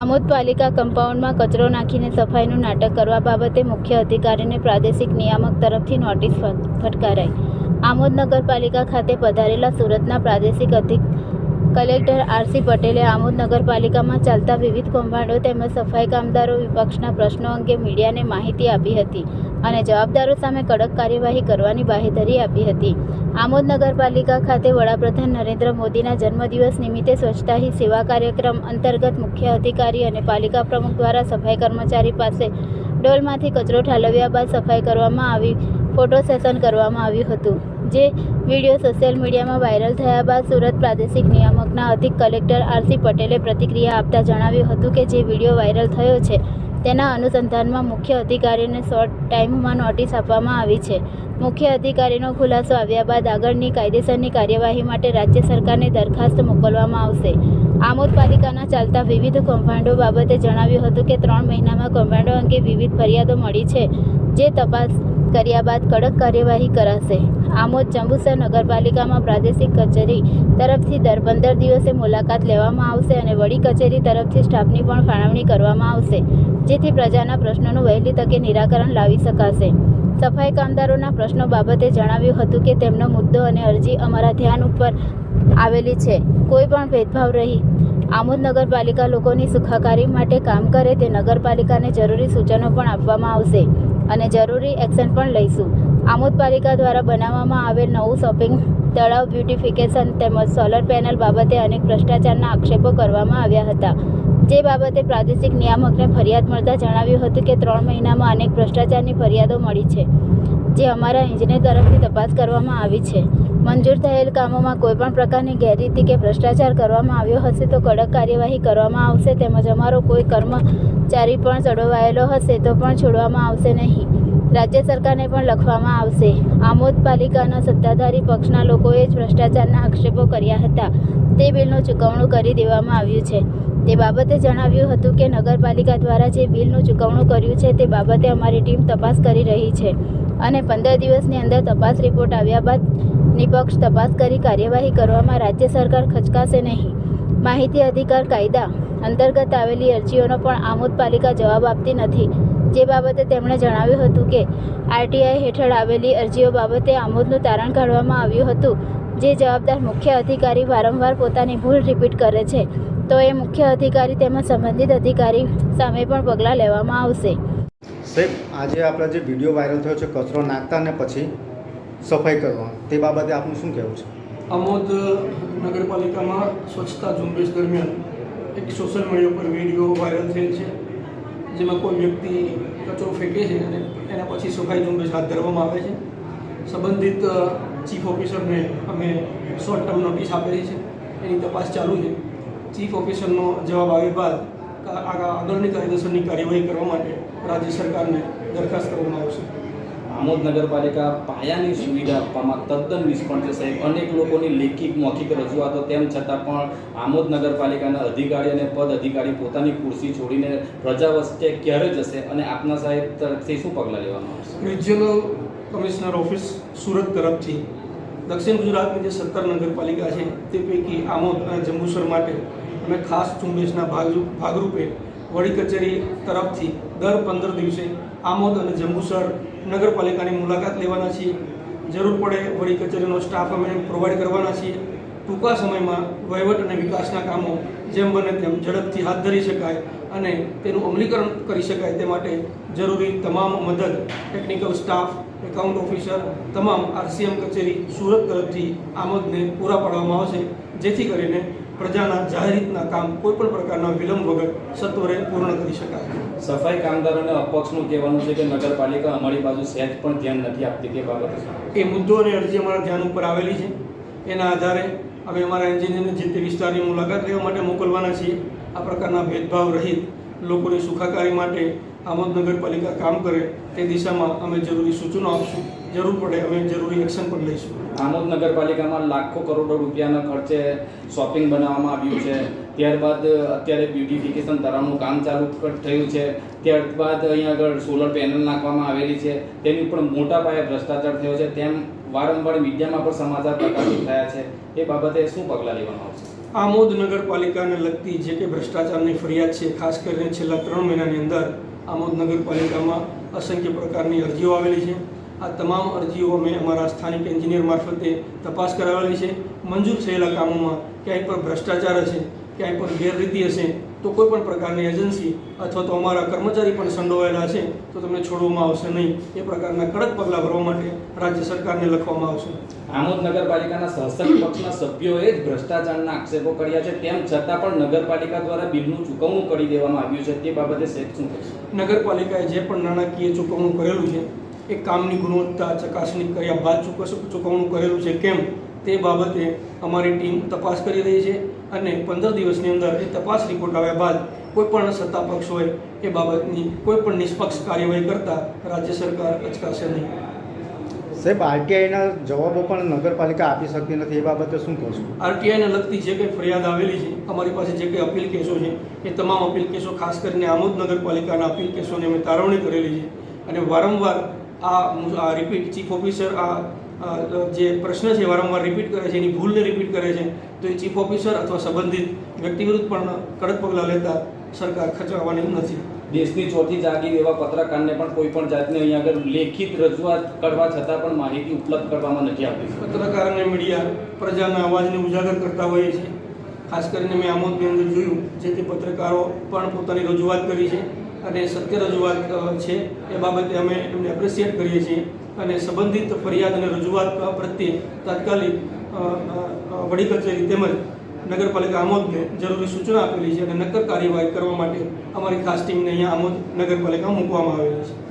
આમોદ પાલિકા કમ્પાઉન્ડમાં કચરો નાખીને સફાઈનું નાટક કરવા બાબતે મુખ્ય અધિકારીને પ્રાદેશિક નિયામક તરફથી નોટિસ ફટકારાઈ. આમોદ નગરપાલિકા ખાતે પધારેલા સુરતના પ્રાદેશિક અધિક કલેક્ટર આરસી પટેલે આમોદ નગરપાલિકામાં ચાલતા વિવિધ કૌભાંડો તેમજ સફાઈ કામદારો વિપક્ષના પ્રશ્નો અંગે મીડિયાને માહિતી આપી હતી અને જવાબદારો સામે કડક કાર્યવાહી કરવાની બાહેધરી આપી હતી. આમોદ નગરપાલિકા ખાતે વડાપ્રધાન નરેન્દ્ર મોદીના જન્મદિવસ નિમિત્તે સ્વચ્છતા સેવા કાર્યક્રમ અંતર્ગત મુખ્ય અધિકારી અને પાલિકા પ્રમુખ દ્વારા સફાઈ કર્મચારી પાસે ડોલમાંથી કચરો ઠાલવ્યા બાદ સફાઈ કરવામાં આવી, ફોટો સેશન કરવામાં આવ્યું હતું. જે વીડિયો સોશિયલ મીડિયામાં વાયરલ થયા બાદ સુરત પ્રાદેશિક નિયામકના અધિક કલેક્ટર આરસી પટેલે પ્રતિક્રિયા આપતા જણાવ્યું હતું કે જે વીડિયો વાયરલ થયો છે, તેના અનુસંધાનમાં મુખ્ય અધિકારીને શોર્ટ ટાઈમમાં નોટિસ આપવામાં આવી છે. મુખ્ય અધિકારીનો ખુલાસો આવ્યા બાદ આગળની કાયદેસરની કાર્યવાહી માટે રાજ્ય સરકારને દરખાસ્ત મોકલવામાં આવશે. આમોદ પાલિકાના ચાલતા વિવિધ કૌભાંડો બાબતે જણાવ્યું હતું કે ત્રણ મહિનામાં કૌભાંડો અંગે વિવિધ ફરિયાદો મળી છે, જે તપાસ કર્યા બાદ કડક કાર્યવાહી કરાશે. આમોદ જંબુસર નગરપાલિકામાં પ્રાદેશિક કચેરી તરફથી દર પંદર દિવસે મુલાકાત લેવામાં આવશે અને વડી કચેરી તરફથી સ્ટાફની પણ ફાળવણી કરવામાં આવશે, જેથી પ્રજાના પ્રશ્નોનું વહેલી તકે નિરાકરણ લાવી શકાશે. સફાઈ કામદારોના પ્રશ્નો બાબતે જણાવ્યું હતું કે, તેમનો મુદ્દો અને અરજી અમારા ધ્યાન ઉપર આવેલી છે. કોઈ પણ ભેદભાવ રહી આમોદ નગરપાલિકા લોકોની સુખાકારી માટે કામ કરે તે નગરપાલિકાને જરૂરી સૂચનો પણ આપવામાં આવશે. અને જરૂરી એક્શન પણ લઈશું. આમોદ પાલિકા દ્વારા બનાવવામાં આવેલ નવું શોપિંગ તળાવ બ્યુટિફિકેશન તેમજ સોલર પેનલ બાબતે અનેક ભ્રષ્ટાચારના આક્ષેપો કરવામાં આવ્યા હતા. જે બાબતે પ્રાદેશિક નિયામકને ફરિયાદ મળતા જણાવ્યું હતું કે ત્રણ મહિનામાં અનેક ભ્રષ્ટાચારની ફરિયાદો મળી છે, જે અમારા એન્જિનિયર તરફથી તપાસ કરવામાં આવી છે. મંજૂર થયેલ કામોમાં કોઈપણ પ્રકારની ગેરરીતિ કે ભ્રષ્ટાચાર કરવામાં આવ્યો હશે તો કડક કાર્યવાહી કરવામાં આવશે તેમજ અમારો કોઈ કર્મચારી પણ ચડવાયેલો હશે તો પણ છોડવામાં આવશે નહીં. રાજ્ય સરકારને પણ લખવામાં આવશે, આમોદ પાલિકાના સત્તાધારી પક્ષના લોકોએ જ ભ્રષ્ટાચારના આક્ષેપો કર્યા હતા. તે બિલનું ચૂકવણું કરી દેવામાં આવ્યું છે. તે બાબતે જણાવ્યું હતું કે નગરપાલિકા દ્વારા જે બિલનું ચૂકવણું કર્યું છે તે બાબતે અમારી ટીમ તપાસ કરી રહી છે. અને પંદર દિવસની અંદર તપાસ રિપોર્ટ આવ્યા બાદ નિપક્ષ તપાસ કરી કાર્યવાહી કરવામાં રાજ્ય સરકાર ખચકાશે નહીં. માહિતી અધિકાર કાયદા અંતર્ગત આવેલી અરજીઓનો પણ આમોદ પાલિકા જવાબ આપતી નથી. જે બાબતે તેમણે જણાવ્યું હતું કે, આરટીઆઈ હેઠળ આવેલી અરજીઓ બાબતે આમોદનું તારણ કાઢવામાં આવ્યું હતું. જે જવાબદાર મુખ્ય અધિકારી વારંવાર પોતાની ભૂલ રિપીટ કરે છે, તો એ મુખ્ય અધિકારી તેમજ સંબંધિત અધિકારી સામે પણ પગલાં લેવામાં આવશે. સાહેબ, આજે આપણે જે વીડિયો વાયરલ થયો છે કચરો નાખતા ને પછી સફાઈ કરવા તે બાબતે આપનું શું કહેવું છે? આમોદ નગરપાલિકામાં સ્વચ્છતા ઝુંબેશ દરમિયાન એક સોશિયલ મીડિયા પર વીડિયો વાયરલ થયેલ છે, જેમાં કોઈ વ્યક્તિ કચરો ફેંકે છે અને એના પછી સફાઈ ઝુંબેશ હાથ ધરવામાં આવે છે. સંબંધિત ચીફ ઓફિસરને અમે શોર્ટ ટર્મ નોટિસ આપેલી છે, એની તપાસ ચાલુ છે. ચીફ ઓફિસરનો જવાબ આવ્યા બાદ આગળની કાયદેસરની કાર્યવાહી કરવા માટે રાજ્ય સરકારને દરખાસ્ત કરવામાં આવશે. આમોદ નગરપાલિકા પાયાની સુવિધા આપવામાં તદ્દન નિષ્ફળ છે સાહેબ અનેક લોકોની લેખિત મૌખિક રજૂઆતો તેમ છતાં પણ આમોદ નગરપાલિકાના અધિકારી અને પદ અધિકારી પોતાની ખુરશી છોડીને પ્રજા વચ્ચે ક્યારે જશે અને આપના સાહેબ તરફથી શું પગલાં લેવામાં આવશે? રિજિયનલ કમિશનર ઓફિસ સુરત તરફથી દક્ષિણ ગુજરાતની જે સત્તર નગરપાલિકા છે તે પૈકી આમોદ અને જંબુસર માટે અમે ખાસ ઝુંબેશના ભાગરૂપ ભાગરૂપે વડી કચેરી તરફથી દર પંદર દિવસે આમોદ અને જંબુસર નગરપાલિકાની મુલાકાત લેવાના છીએ. જરૂર પડે વડી કચેરીનો સ્ટાફ અમે પ્રોવાઈડ કરવાના છીએ. ટૂંકા સમયમાં વહીવટ અને વિકાસના કામો જેમ બને તેમ ઝડપથી હાથ ધરી શકાય અને તેનું અમલીકરણ કરી શકાય તે માટે જરૂરી તમામ મદદ ટેકનિકલ સ્ટાફ એકાઉન્ટ ઓફિસર તમામ આરસીએમ કચેરી સુરત તરફથી આમદને પૂરા પાડવામાં આવશે. જેથી કરીને પ્રજાના જાહેરિતના કામ કોઈપણ પ્રકારના વિલંબ વગર સત્વરે પૂર્ણ કરી શકાય. સફાઈ કામદારોને અપક્ષનું કહેવાનું છે કે નગરપાલિકા અમારી બાજુ સહેજ પણ ધ્યાન નથી આપતી તે બાબતે. એ મુદ્દો અને અરજી અમારા ધ્યાન ઉપર આવેલી છે. એના આધારે અમે અમારા એન્જિનિયરને જે તે વિસ્તારની મુલાકાત લેવા માટે મોકલવાના છીએ. આ પ્રકારના ભેદભાવ રહિત લોકોની સુખાકારી માટે આમોદ નગરપાલિકા કામ કરે તે દિશામાં અમે જરૂરી સૂચનો આપશું. જરૂર પડે અમે જરૂરી એક્શન પણ લઈશું. આમોદ નગરપાલિકામાં લાખો કરોડો રૂપિયાના ખર્ચે શોપિંગ બનાવવામાં આવ્યું છે. ત્યારબાદ અત્યારે બ્યુટિફિકેશન તળાવનું કામ ચાલુ થયું છે. ત્યારબાદ અહીંયા આગળ સોલર પેનલ નાખવામાં આવેલી છે. તેની પણ મોટા પાયે ભ્રષ્ટાચાર થયો છે. તેમ વારંવાર મીડિયામાં પણ સમાચાર પ્રકાશિત થયા છે. એ બાબતે શું પગલાં લેવામાં આવશે? આમોદ નગરપાલિકાને લગતી જે કે ભ્રષ્ટાચારની ફરિયાદ છે ખાસ કરીને છેલ્લા ત્રણ મહિનાની અંદર આમોદ નગરપાલિકામાં અસંખ્ય પ્રકારની અરજીઓ આવેલી છે. આ તમામ અરજીઓ અમે અમારા સ્થાનિક એન્જિનિયર મારફતે તપાસ કરાવેલી છે. મંજૂર થયેલા કામોમાં ક્યાંય પણ ભ્રષ્ટાચાર હશે, ક્યાંય પણ ગેરરીતિ હશે તો કોઈ પણ પ્રકારની એજન્સી અથવા તો અમારા કર્મચારી પણ સંડોવાયેલા છે તો તમને છોડવામાં આવશે નહીં. એ પ્રકારના કડક પગલાં ભરવા માટે રાજ્ય સરકારને લખવામાં આવશે. આમોદ નગરપાલિકાના શાસક પક્ષના સભ્યોએ જ ભ્રષ્ટાચારના આક્ષેપો કર્યા છે તેમ છતાં પણ નગરપાલિકા દ્વારા બિલનું ચૂકવણું કરી દેવામાં આવ્યું છે તે બાબતે સાહેબ શું નગરપાલિકાએ જે પણ નાણાકીય ચૂકવણું કરેલું છે એ કામની ગુણવત્તા ચકાસણી કર્યા બાદ ચૂકવણું કરેલું છે કેમ? તે બાબતે અમારી ટીમ તપાસ કરી રહી છે અને પંદર દિવસની અંદર એ તપાસ રિપોર્ટ આવ્યા બાદ કોઈ પણ સત્તા પક્ષ હોય એ બાબતની કોઈ પણ નિષ્પક્ષ કાર્યવાહી કરતા રાજ્ય સરકાર અચકાશે નહીં. સાહેબ આરટીઆઈના જવાબો પણ નગરપાલિકા આપી શકતી નથી એ બાબતે શું કહેશો આરટીઆઈને લગતી જે કંઈ ફરિયાદ આવેલી છે અમારી પાસે જે કંઈ અપીલ કેસો છે એ તમામ અપીલ કેસો ખાસ કરીને આમોદ નગરપાલિકાના અપીલ કેસોની અમે તારવણી કરેલી છે. અને વારંવાર આ રિપીટ ચીફ ઓફિસર આ, જે પ્રશ્ન છે વારંવાર રિપીટ કરે છે એની ભૂલને રિપીટ કરે છે તો એ ચીફ ઓફિસર અથવા સંબંધિત વ્યક્તિ વિરુદ્ધ પણ કડક પગલાં લેતા સરકાર ખચવાવાની નથી. દેશની ચોથી જાગીર એવા પત્રકારને પણ કોઈ પણ જાતની અહીંયા આગળ લેખિત રજૂઆત કરવા છતાં પણ માહિતી ઉપલબ્ધ કરવામાં નથી આવતી પત્રકાર અને મીડિયા પ્રજાના અવાજને ઉજાગર કરતા હોઈએ છીએ ખાસ કરીને મેં આમોદની અંદર જોયું જેથી પત્રકારો પણ પોતાની રજૂઆત કરી છે અને સત્ય રજૂઆત છે એ બાબતે અમે એમને એપ્રિશિએટ કરીએ છીએ. અને સંબંધિત ફરિયાદ અને રજૂઆત પ્રત્યે તાત્કાલિક વડી કચેરી તેમજ નગરપાલિકા આમોદને જરૂરી સૂચના આપેલી છે અને નક્કર કાર્યવાહી કરવા માટે અમારી ખાસ ટીમને અહીંયા આમોદ નગરપાલિકા મૂકવામાં આવેલી છે.